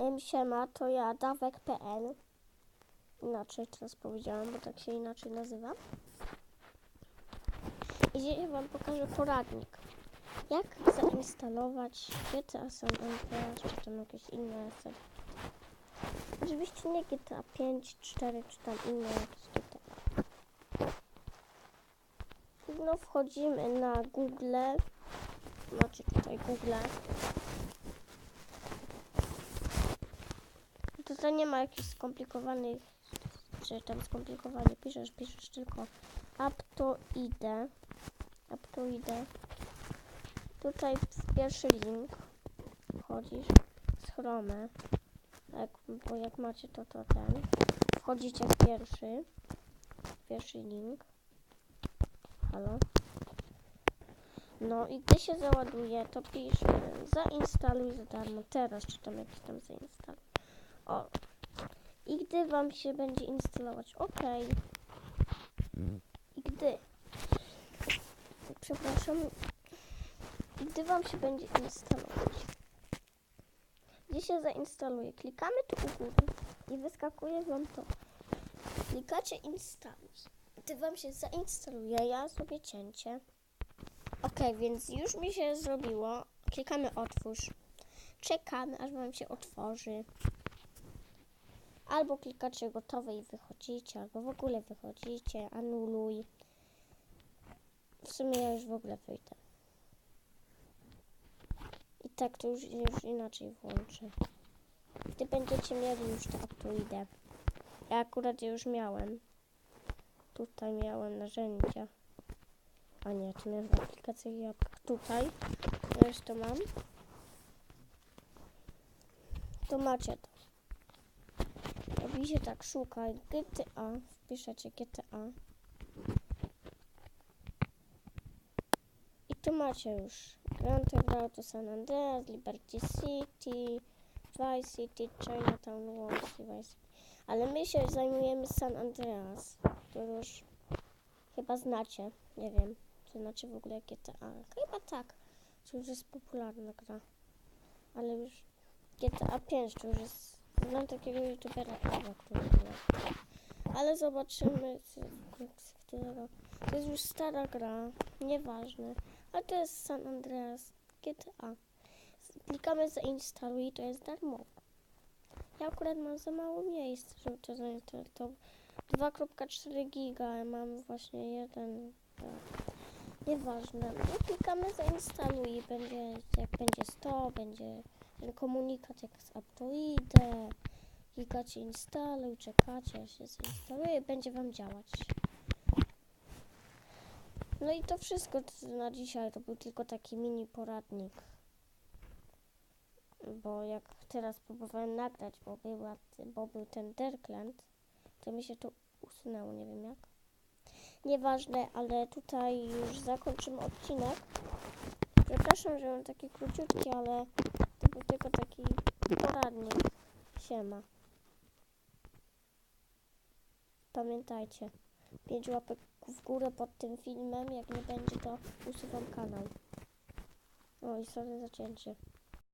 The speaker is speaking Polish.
Em, Siema, to ja, Dawek.pl. Inaczej teraz powiedziałam, bo tak się inaczej nazywam. I dzisiaj Wam pokażę poradnik. Jak zainstalować GTA San Andreas, czy tam jakieś inne serie. Oczywiście nie GTA 5, 4, czy tam inne jakieś GTA. No wchodzimy na Google. Macie tutaj Google. Tutaj nie ma jakichś skomplikowanych, czy tam skomplikowanie piszesz, piszesz tylko Aptoide. Aptoide. Tutaj w pierwszy link wchodzisz z Chrome. Bo jak macie to, to ten. Wchodzicie w pierwszy. Pierwszy link. Halo. No i gdy się załaduje, to pisze zainstaluj za darmo. Teraz czy tam jakiś tam zainstaluj. O. I gdy wam się będzie instalować OK. I gdy przepraszam. I gdy wam się będzie instalować. Gdzie się zainstaluje? Klikamy tu u góry i wyskakuje wam to. Klikacie instaluj. Gdy wam się zainstaluje, ja zrobię cięcie. Ok, więc już mi się zrobiło. Klikamy otwórz. Czekamy, aż wam się otworzy. Albo klikacie gotowe i wychodzicie, albo w ogóle wychodzicie, anuluj. W sumie ja już w ogóle wyjdę. I tak to już, już inaczej włączę. Gdy będziecie mieli już to Aptoidę. Ja akurat już miałem. Tutaj miałem narzędzia. A nie, tu miałem aplikację jabłka. Tutaj. Ja już to mam. To macie to. Robicie tak, szukaj GTA. Wpiszecie GTA. I tu macie już Grand Theft Auto San Andreas, Liberty City, Vice City, Chinatown i Vice. Ale my się zajmujemy San Andreas, to już chyba znacie, nie wiem, czy znacie w ogóle GTA. Chyba tak, to już jest popularna gra. Ale już GTA 5 to już jest, znam takiego youtubera, który. Ale zobaczymy, z którego. To jest już stara gra, nieważne. A to jest San Andreas GTA. Klikamy zainstaluj to jest darmowe. Ja akurat mam za mało miejsca, żeby to zainstalować. 2.4 giga, mam właśnie jeden. Tak. Nieważne. I klikamy zainstaluj będzie, jak będzie 100, będzie ten komunikat jak z Aptoide. Klikacie instaluj, czekacie, aż się zainstaluje i będzie wam działać. No i to wszystko na dzisiaj. To był tylko taki mini poradnik. Bo jak teraz próbowałem nagrać, bo, była, bo był ten Derkland, to mi się to usunęło, nie wiem jak. Nieważne, ale tutaj już zakończymy odcinek. Przepraszam, że on taki króciutki, ale to był tylko taki poradnik. Siema. Pamiętajcie, pięć łapek w górę pod tym filmem. Jak nie będzie, to usuwam kanał. O i sorry za cięcie.